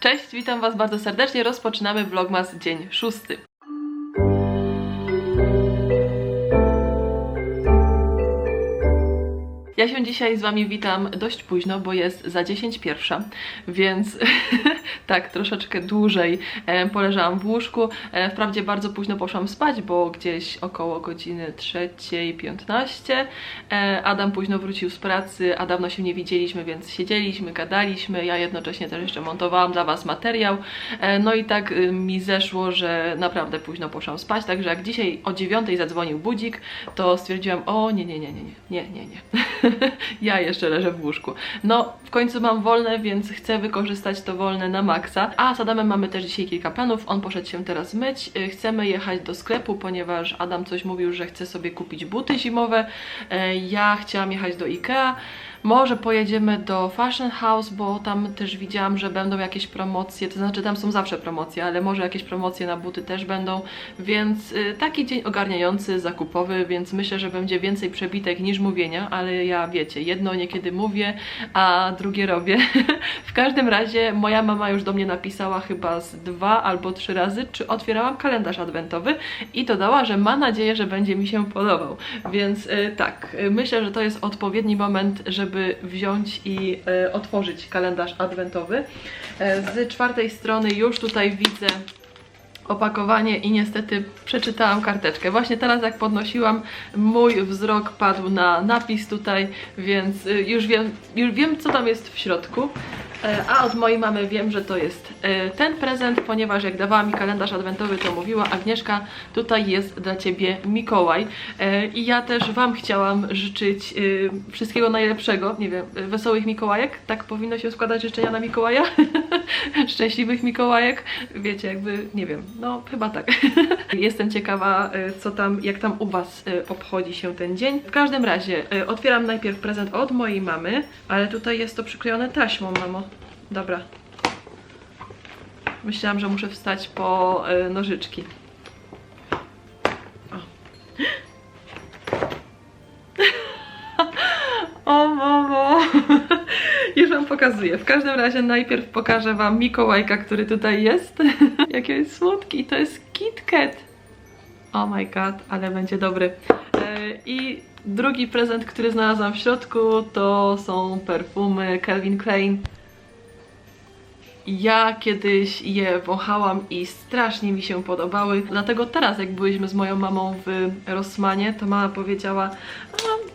Cześć, witam Was bardzo serdecznie. Rozpoczynamy vlogmas dzień szósty. Ja się dzisiaj z Wami witam dość późno, bo jest za 10 pierwsza, więc tak, troszeczkę dłużej e, poleżałam w łóżku. E, wprawdzie bardzo późno poszłam spać, bo gdzieś około godziny 3.15. E, Adam późno wrócił z pracy, a dawno się nie widzieliśmy, więc siedzieliśmy, gadaliśmy. Ja jednocześnie też jeszcze montowałam dla Was materiał. No i tak y, mi zeszło, że naprawdę późno poszłam spać, także jak dzisiaj o 9 zadzwonił budzik, to stwierdziłam, o nie, nie, nie, nie, nie, nie, nie, nie. ja jeszcze leżę w łóżku. No, w końcu mam wolne, więc chcę wykorzystać to wolne na maksa. A z Adamem mamy też dzisiaj kilka planów. On poszedł się teraz myć. Y, Chcemy jechać do sklepu, ponieważ Adam coś mówił, że chce sobie kupić buty zimowe. E, Ja chciałam jechać do Ikea. Może pojedziemy do Fashion House, bo tam też widziałam, że będą jakieś promocje, to znaczy tam są zawsze promocje, ale może jakieś promocje na buty też będą, więc y, taki dzień ogarniający, zakupowy, więc myślę, że będzie więcej przebitek niż mówienia, ale ja wiecie, jedno niekiedy mówię, a drugie robię. w każdym razie moja mama już do mnie napisała chyba z dwa albo trzy razy, czy otwierałam kalendarz adwentowy i dodała, że ma nadzieję, że będzie mi się podobał, więc y, tak, y, myślę, że to jest odpowiedni moment, żeby wziąć i e, otworzyć kalendarz adwentowy. E, z czwartej strony już tutaj widzę opakowanie i niestety przeczytałam karteczkę. Właśnie teraz jak podnosiłam, mój wzrok padł na napis tutaj, więc y, już wiem, już wiem co tam jest w środku. E, A od mojej mamy wiem, że to jest e, ten prezent, ponieważ jak dawała mi kalendarz adwentowy, to mówiła Agnieszka, tutaj jest dla Ciebie Mikołaj. E, I ja też Wam chciałam życzyć wszystkiego najlepszego, nie wiem, wesołych Mikołajek, tak powinno się składać życzenia na Mikołaja? Szczęśliwych Mikołajek, wiecie, jakby, nie wiem, no chyba tak. Jestem ciekawa, co tam, jak tam u Was obchodzi się ten dzień. W każdym razie, otwieram najpierw prezent od mojej mamy, ale tutaj jest to przyklejone taśmą, mamo. Dobra. Myślałam, że muszę wstać po e, nożyczki. O. o mamo! Już wam pokazuję. W każdym razie najpierw pokażę wam Mikołajka, który tutaj jest. Jaki jest słodki. To jest KitKat. Oh my god, ale będzie dobry. E, I drugi prezent, który znalazłam w środku, to są perfumy Calvin Klein. Ja kiedyś je wąchałam i strasznie mi się podobały. Dlatego teraz, jak byliśmy z moją mamą w Rossmanie, to mama powiedziała: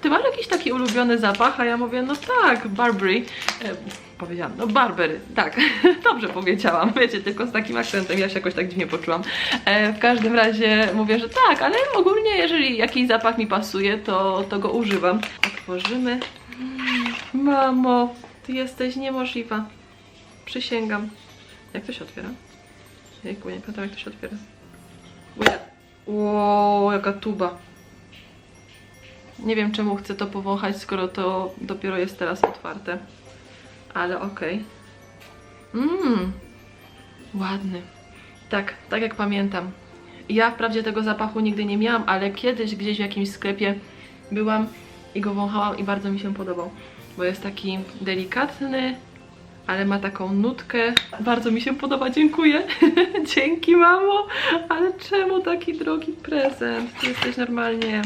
Ty masz jakiś taki ulubiony zapach? A ja mówię: No tak, Burberry. E, powiedziałam: No, Barbery, tak. Dobrze powiedziałam, wiecie, tylko z takim akcentem. Ja się jakoś tak dziwnie poczułam. E, w każdym razie mówię, że tak, ale ogólnie, jeżeli jakiś zapach mi pasuje, to, to go używam. Otworzymy. Mm, Mamo, ty jesteś niemożliwa. Przysięgam. Jak to się otwiera? Jejku, nie pamiętam jak to się otwiera. Bo. Ło, jaka tuba. Nie wiem czemu chcę to powąchać, skoro to dopiero jest teraz otwarte. Ale okej. Mmm. Ładny. Tak, tak jak pamiętam. Ja wprawdzie tego zapachu nigdy nie miałam, ale kiedyś gdzieś w jakimś sklepie byłam i go wąchałam i bardzo mi się podobał. Bo jest taki delikatny, ale ma taką nutkę. Bardzo mi się podoba, dziękuję. Dzięki, mamo. Ale czemu taki drogi prezent? Ty jesteś normalnie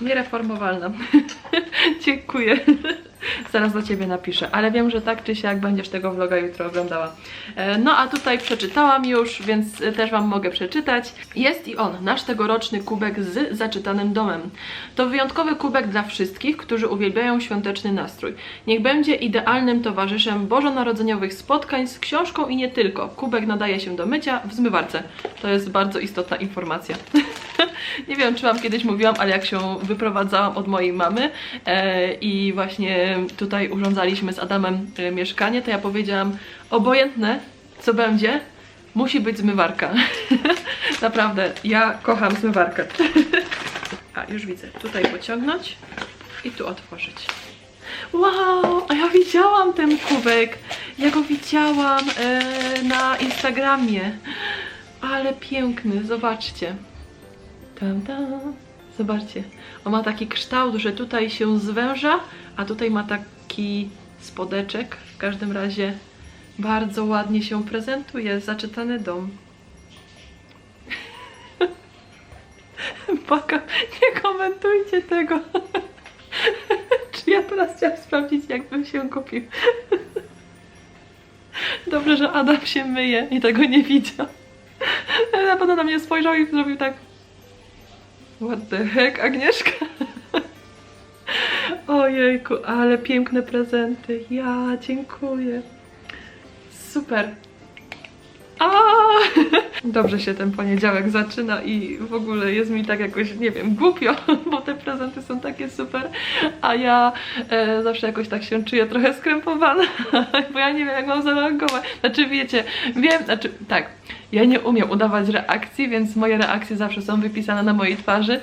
niereformowalna. dziękuję. Zaraz do ciebie napiszę, ale wiem, że tak czy siak będziesz tego vloga jutro oglądała. E, No a tutaj przeczytałam już, więc e, też Wam mogę przeczytać. Jest i on, nasz tegoroczny kubek z zaczytanym domem. To wyjątkowy kubek dla wszystkich, którzy uwielbiają świąteczny nastrój. Niech będzie idealnym towarzyszem bożonarodzeniowych spotkań z książką i nie tylko. Kubek nadaje się do mycia w zmywarce. To jest bardzo istotna informacja. nie wiem, czy Wam kiedyś mówiłam, ale jak się wyprowadzałam od mojej mamy e, i właśnie tutaj urządzaliśmy z Adamem e, mieszkanie, to ja powiedziałam, obojętne co będzie, musi być zmywarka. Naprawdę, ja kocham zmywarkę. A, już widzę. Tutaj pociągnąć i tu otworzyć. Wow, a ja widziałam ten kubek. Ja go widziałam e, na Instagramie. Ale piękny, zobaczcie. Tam. Zobaczcie, on ma taki kształt, że tutaj się zwęża, a tutaj ma taki spodeczek. W każdym razie Bardzo ładnie się prezentuje. Zaczytany dom. Baka, nie komentujcie tego. Czy ja teraz chciałam sprawdzić, jakbym się kupił? Dobrze, że Adam się myje i tego nie widział. Na pewno na mnie spojrzał i zrobił tak. What the heck, Agnieszka? Ojejku, ale piękne prezenty. Ja dziękuję. Super. A! Dobrze się ten poniedziałek zaczyna i w ogóle jest mi tak jakoś, nie wiem, głupio, bo te prezenty są takie super, a ja e, zawsze jakoś tak się czuję trochę skrępowana, bo ja nie wiem jak mam zareagować. Znaczy wiecie, wiem, znaczy tak, ja nie umiem udawać reakcji, więc moje reakcje zawsze są wypisane na mojej twarzy.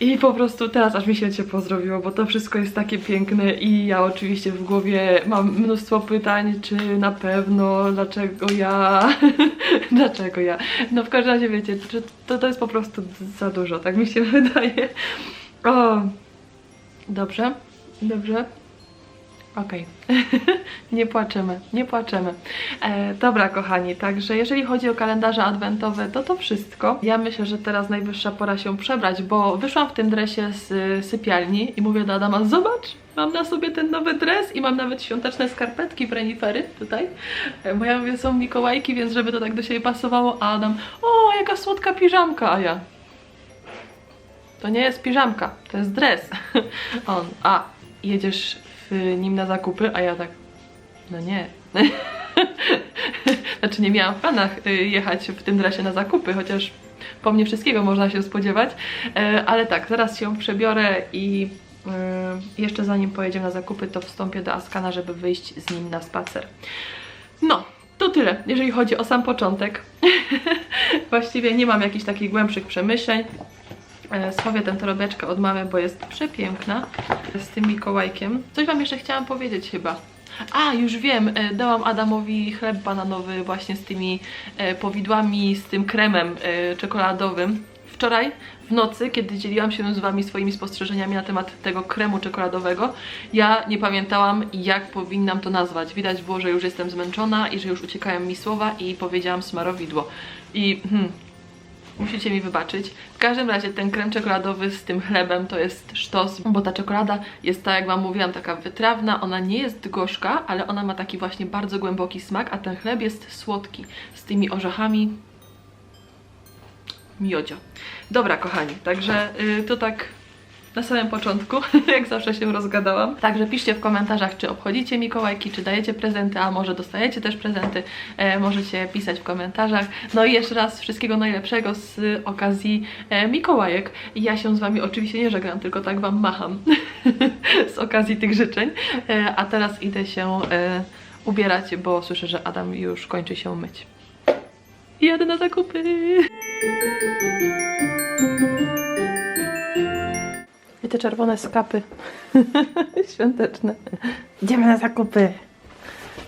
I po prostu teraz aż mi się ciepło zrobiło, bo to wszystko jest takie piękne i ja oczywiście w głowie mam mnóstwo pytań, czy na pewno, dlaczego ja, dlaczego ja. No w każdym razie wiecie, to, to jest po prostu za dużo, tak mi się wydaje. O, dobrze, dobrze. Okej, nie płaczemy, nie płaczemy. E, dobra, kochani, także jeżeli chodzi o kalendarze adwentowe, to to wszystko. Ja myślę, że teraz najwyższa pora się przebrać, bo wyszłam w tym dresie z y, sypialni i mówię do Adama, zobacz, mam na sobie ten nowy dres i mam nawet świąteczne skarpetki w renifery tutaj. E, bo ja mówię, są Mikołajki, więc żeby to tak do siebie pasowało, a Adam, o, jaka słodka piżamka, a ja, to nie jest piżamka, to jest dres. On, a, jedziesz nim na zakupy, a ja tak, no nie. znaczy nie miałam w planach y, jechać w tym dresie na zakupy, chociaż po mnie wszystkiego można się spodziewać, E, ale tak, zaraz się przebiorę i y, jeszcze zanim pojedziemy na zakupy, to wstąpię do Askana, żeby wyjść z nim na spacer. No, to tyle, jeżeli chodzi o sam początek. Właściwie nie mam jakichś takich głębszych przemyśleń. E, Schowię tę torebeczkę od mamy, bo jest przepiękna z tym Mikołajkiem. Coś Wam jeszcze chciałam powiedzieć chyba. A, już wiem, e, dałam Adamowi chleb bananowy właśnie z tymi e, powidłami, z tym kremem czekoladowym. Wczoraj w nocy, kiedy dzieliłam się z Wami swoimi spostrzeżeniami na temat tego kremu czekoladowego, ja nie pamiętałam, jak powinnam to nazwać. Widać było, że już jestem zmęczona i że już uciekają mi słowa i powiedziałam smarowidło. I hmm, Musicie mi wybaczyć. W każdym razie ten krem czekoladowy z tym chlebem to jest sztos, bo ta czekolada jest tak jak Wam mówiłam, taka wytrawna, ona nie jest gorzka, ale ona ma taki właśnie bardzo głęboki smak, a ten chleb jest słodki z tymi orzechami. Miodzio. Dobra, kochani, także y, to tak na samym początku, jak zawsze się rozgadałam. Także piszcie w komentarzach, czy obchodzicie Mikołajki, czy dajecie prezenty, a może dostajecie też prezenty. E, możecie pisać w komentarzach. No i jeszcze raz wszystkiego najlepszego z okazji e, Mikołajek. Ja się z Wami oczywiście nie żegnam, tylko tak Wam macham z okazji tych życzeń. E, a teraz idę się e, ubierać, bo słyszę, że Adam już kończy się myć. Jadę na zakupy! Te czerwone skapy świąteczne. Idziemy na zakupy.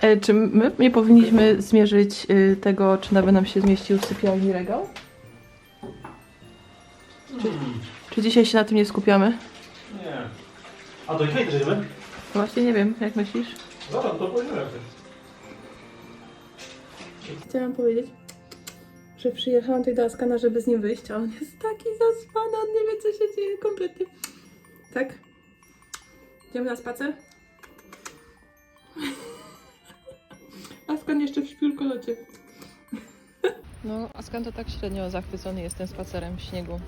E, czy my nie powinniśmy zmierzyć y, tego, czy nawet nam się zmieścił w sypialni regał? Czy, czy dzisiaj się na tym nie skupiamy? Nie. A do Ikei też jedziemy? Właśnie nie wiem, jak myślisz? Dobra, to pojedziemy. Chciałam powiedzieć, że przyjechałam tutaj do Askana, żeby z nim wyjść, a on jest taki zaspany, on nie wie co się dzieje kompletnie. Tak? Idziemy na spacer? Askan jeszcze w śpiulkolocie. No, Askan to tak średnio zachwycony jest tym spacerem w śniegu.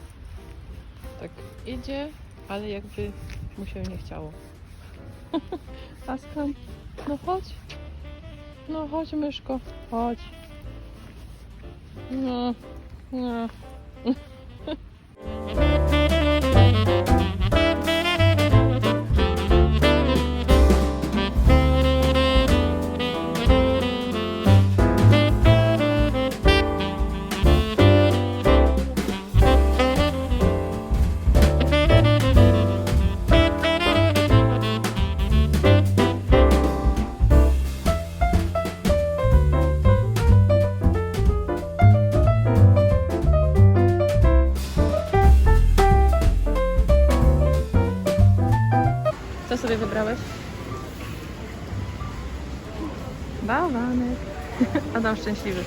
Tak idzie, ale jakby mu się nie chciało. Askan, no chodź. No chodź myszko, chodź. No, no. Wybrałeś? Bałwanek. Adam szczęśliwy.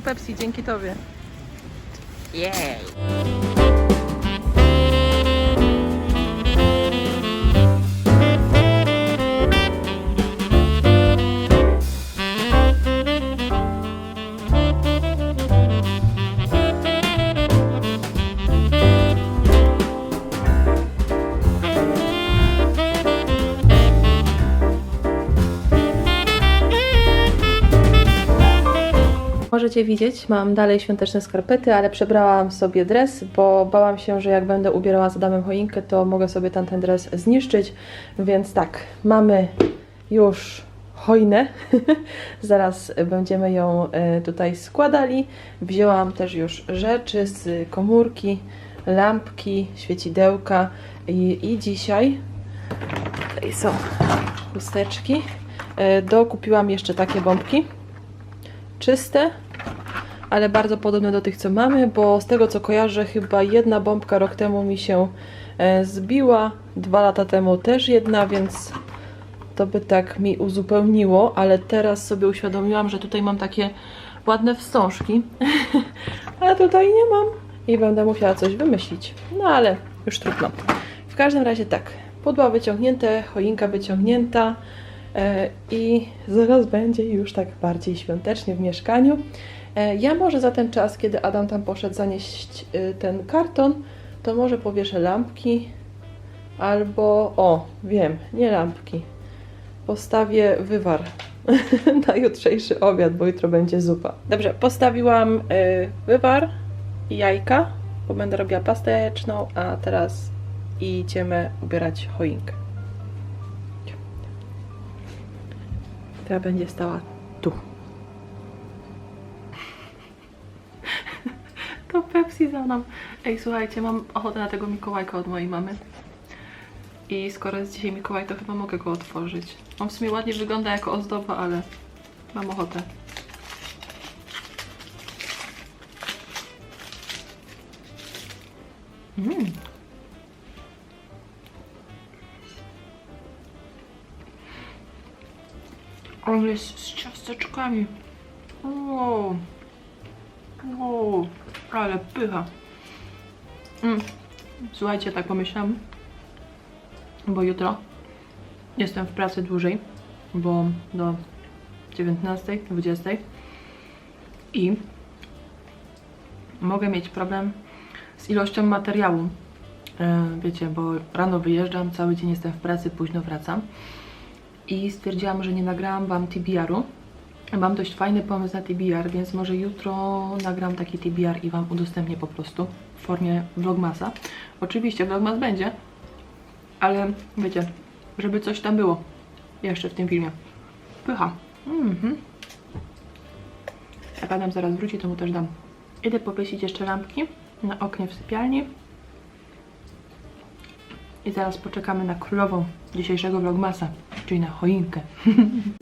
Pepsi dzięki tobie. Widzieć, mam dalej świąteczne skarpety, ale przebrałam sobie dres, bo bałam się, że jak będę ubierała z Adamem choinkę, to mogę sobie tamten dres zniszczyć. Więc tak, mamy już choinę. Zaraz będziemy ją e, tutaj składali. Wzięłam też już rzeczy z komórki, lampki, świecidełka i, i dzisiaj tutaj są chusteczki. E, Dokupiłam jeszcze takie bombki czyste, ale bardzo podobne do tych, co mamy, bo z tego co kojarzę, chyba jedna bombka rok temu mi się e, zbiła, dwa lata temu też jedna, więc to by tak mi uzupełniło, ale teraz sobie uświadomiłam, że tutaj mam takie ładne wstążki, a tutaj nie mam i będę musiała coś wymyślić. No ale już trudno. W każdym razie tak, pudła wyciągnięte, choinka wyciągnięta, E, i zaraz będzie już tak bardziej świątecznie w mieszkaniu. E, Ja może za ten czas, kiedy Adam tam poszedł zanieść e, ten karton, to może powieszę lampki albo, o, wiem, nie lampki. Postawię wywar na jutrzejszy obiad, bo jutro będzie zupa. Dobrze, postawiłam e, wywar i jajka, bo będę robiła pastę jajeczną, a teraz idziemy ubierać choinkę. która będzie stała tu. Mną. Ej, słuchajcie, mam ochotę na tego Mikołajka od mojej mamy. I skoro jest dzisiaj Mikołaj, to chyba mogę go otworzyć. On w sumie ładnie wygląda jako ozdoba, ale mam ochotę. Mm. On jest z ciasteczkami. Wow. Ale pycha. Mm. Słuchajcie, tak pomyślałam, bo jutro jestem w pracy dłużej, bo do 19, 20 i mogę mieć problem z ilością materiału. E, Wiecie, bo rano wyjeżdżam, cały dzień jestem w pracy, późno wracam i stwierdziłam, że nie nagrałam Wam TBR-u. Mam dość fajny pomysł na TBR, więc może jutro nagram taki TBR i Wam udostępnię po prostu w formie vlogmasa. Oczywiście vlogmas będzie, ale wiecie, żeby coś tam było jeszcze w tym filmie. Pycha. Mhm. Jak Adam zaraz wróci, to mu też dam. Idę powiesić jeszcze lampki na oknie w sypialni. I zaraz poczekamy na królową dzisiejszego vlogmasa, czyli na choinkę.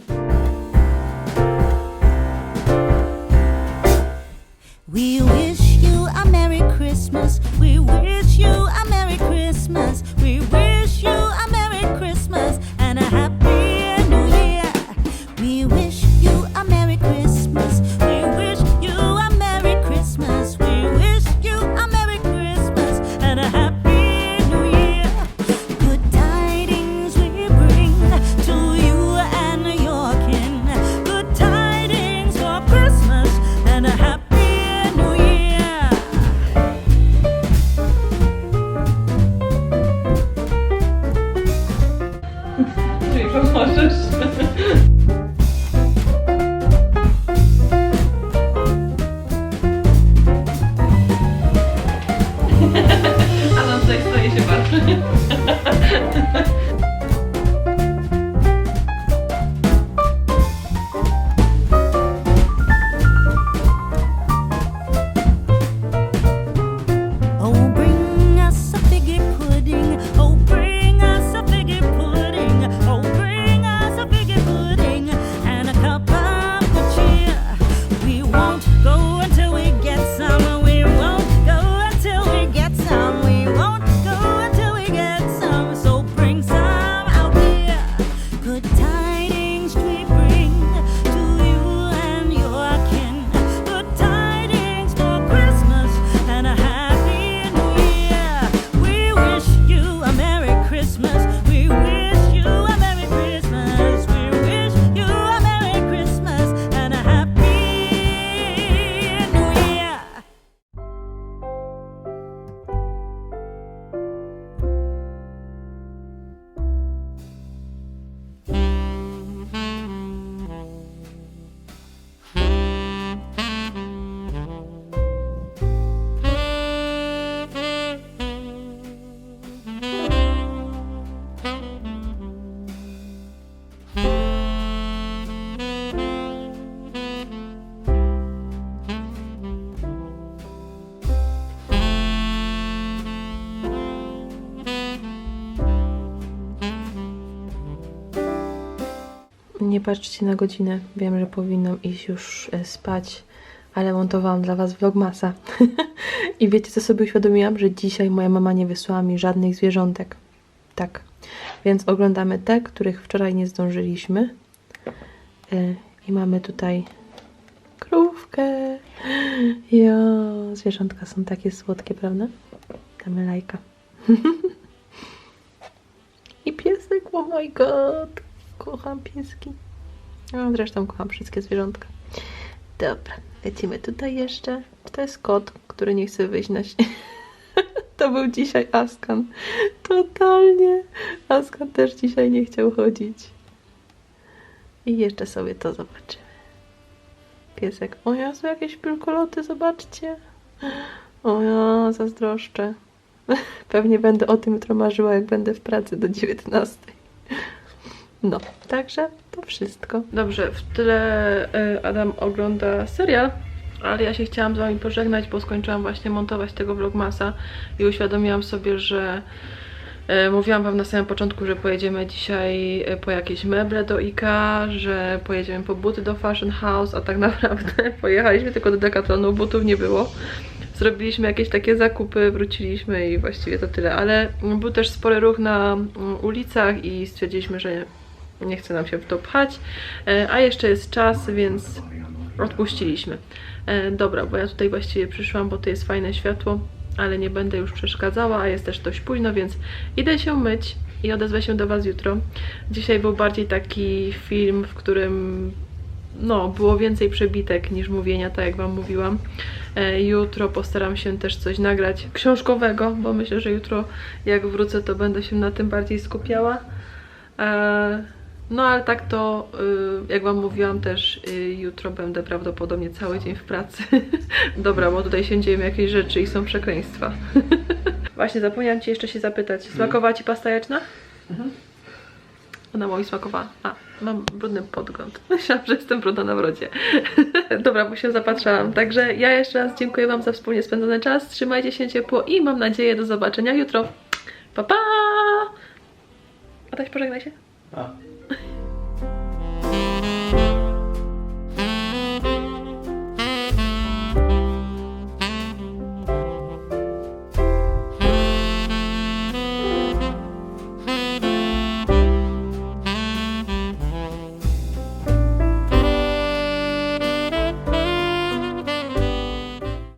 Nie patrzcie na godzinę. Wiem, że powinnam iść już e, spać, ale montowałam dla Was vlogmasa. I wiecie, co sobie uświadomiłam? Że dzisiaj moja mama nie wysłała mi żadnych zwierzątek. Tak. Więc oglądamy te, których wczoraj nie zdążyliśmy. E, I mamy tutaj krówkę. Jo, zwierzątka są takie słodkie, prawda? Damy lajka. I piesek, oh my god. Kocham pieski. No, zresztą kocham wszystkie zwierzątka. Dobra, lecimy tutaj jeszcze. To jest kot, który nie chce wyjść na śnieg. To był dzisiaj Askan. Totalnie. Askan też dzisiaj nie chciał chodzić. I jeszcze sobie to zobaczymy. Piesek. O ja, są jakieś pilkoloty, zobaczcie. O ja, zazdroszczę. Pewnie będę o tym jutro marzyła, jak będę w pracy do 19. No, także to wszystko. Dobrze, w tyle y, Adam ogląda serial, ale ja się chciałam z Wami pożegnać, bo skończyłam właśnie montować tego vlogmasa i uświadomiłam sobie, że y, mówiłam Wam na samym początku, że pojedziemy dzisiaj y, po jakieś meble do IKEA, że pojedziemy po buty do Fashion House, a tak naprawdę pojechaliśmy tylko do Decathlonu, butów nie było. Zrobiliśmy jakieś takie zakupy, wróciliśmy i właściwie to tyle, ale był też spory ruch na mm, ulicach i stwierdziliśmy, że nie chce nam się w to pchać, E, a jeszcze jest czas, więc odpuściliśmy. E, Dobra, bo ja tutaj właściwie przyszłam, bo to jest fajne światło, ale nie będę już przeszkadzała, a jest też dość późno, więc idę się myć i odezwę się do Was jutro. Dzisiaj był bardziej taki film, w którym no, było więcej przebitek niż mówienia, tak jak Wam mówiłam. E, Jutro postaram się też coś nagrać książkowego, bo myślę, że jutro jak wrócę, to będę się na tym bardziej skupiała. No ale tak to, y, jak Wam mówiłam też, y, jutro będę prawdopodobnie cały dzień w pracy. Dobra, bo tutaj się dzieją jakieś rzeczy i są przekleństwa. Właśnie, zapomniałam Ci jeszcze się zapytać. Smakowała Ci pasta jajeczna? Ona mi smakowała. A, mam brudny podgląd. Myślałam, że jestem brudna na brodzie. Dobra, bo się zapatrzałam. Także ja jeszcze raz dziękuję Wam za wspólnie spędzony czas. Trzymajcie się ciepło i mam nadzieję do zobaczenia jutro. Pa, pa! A tak pożegnaj się. A.